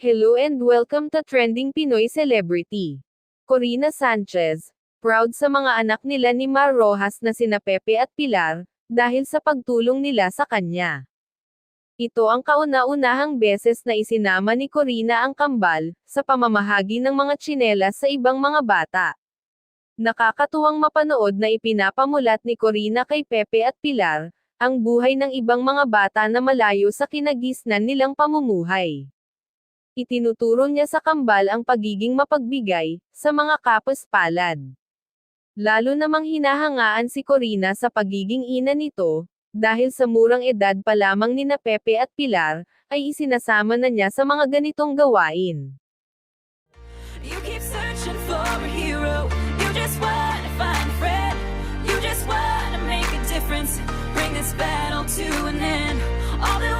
Hello and welcome to Trending Pinoy Celebrity. Corina Sanchez, proud sa mga anak nila ni Mar Rojas na sina Pepe at Pilar, dahil sa pagtulong nila sa kanya. Ito ang kauna-unahang beses na isinama ni Corina ang kambal, sa pamamahagi ng mga tsinelas sa ibang mga bata. Nakakatuwang mapanood na ipinapamulat ni Corina kay Pepe at Pilar, ang buhay ng ibang mga bata na malayo sa kinagisnan nilang pamumuhay. Itinuturo niya sa kambal ang pagiging mapagbigay, sa mga kapaspalad. Lalo namang hinahangaan si Corina sa pagiging ina nito, dahil sa murang edad pa lamang ni Pepe at Pilar, ay isinasama na niya sa mga ganitong gawain. You keep searching for a hero. You just wanna find a friend. You just wanna make a difference. Bring this battle to an end. All that